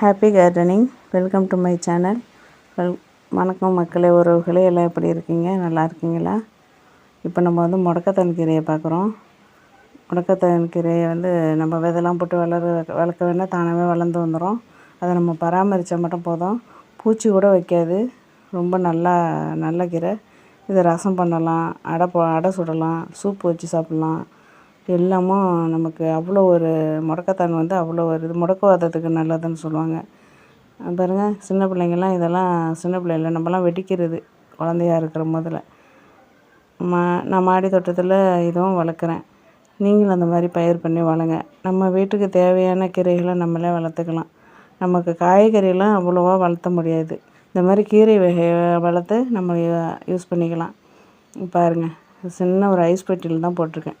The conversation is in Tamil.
Happy gardening. Welcome to my channel. Well வணக்கம் மக்களே உறவுகளே எல்லாம் எப்படி இருக்கீங்க? நல்லா இருக்கீங்களா? இப்போ நம்ம வந்து முடக்கத்தான் கீரையை பார்க்குறோம். முடக்கத்தான் கீரையை வந்து நம்ம விதெல்லாம் போட்டு வளர வளர்க்க வேணால் தானாகவே வளர்ந்து வந்துடும் அதை நம்ம பராமரித்தா மட்டும் போதும். பூச்சி கூட வைக்காது. ரொம்ப நல்லா நல்ல கீரை. இதை ரசம் பண்ணலாம் அடை போ அடை சுடலாம் சூப் வச்சு சாப்பிட்லாம். எல்லாமும் நமக்கு அவ்வளோ ஒரு முடக்கத்தான் வந்து அவ்வளோ ஒரு இது முடக்குவாதத்துக்கு நல்லதுன்னு சொல்லுவாங்க. பாருங்க சின்ன பிள்ளைங்கள்லாம் இதெல்லாம் சின்ன பிள்ளைல நம்மலாம் வெடிக்கிறது குழந்தையா இருக்கிற முதல்ல. மா நான் மாடி தோட்டத்தில் இதுவும் வளர்க்குறேன். நீங்களும் அந்த மாதிரி பயிர் பண்ணி வளங்க நம்ம வீட்டுக்கு தேவையான கீரைகளை நம்மளே வளர்த்துக்கலாம். நமக்கு காய்கறியெல்லாம் அவ்வளோவா வளர்த்த முடியாது. இந்த மாதிரி கீரை வகையை வளர்த்து நம்ம யூஸ் பண்ணிக்கலாம். பாருங்கள் சின்ன ஒரு ஐஸ் பெட்டியில் தான் போட்டிருக்கேன்.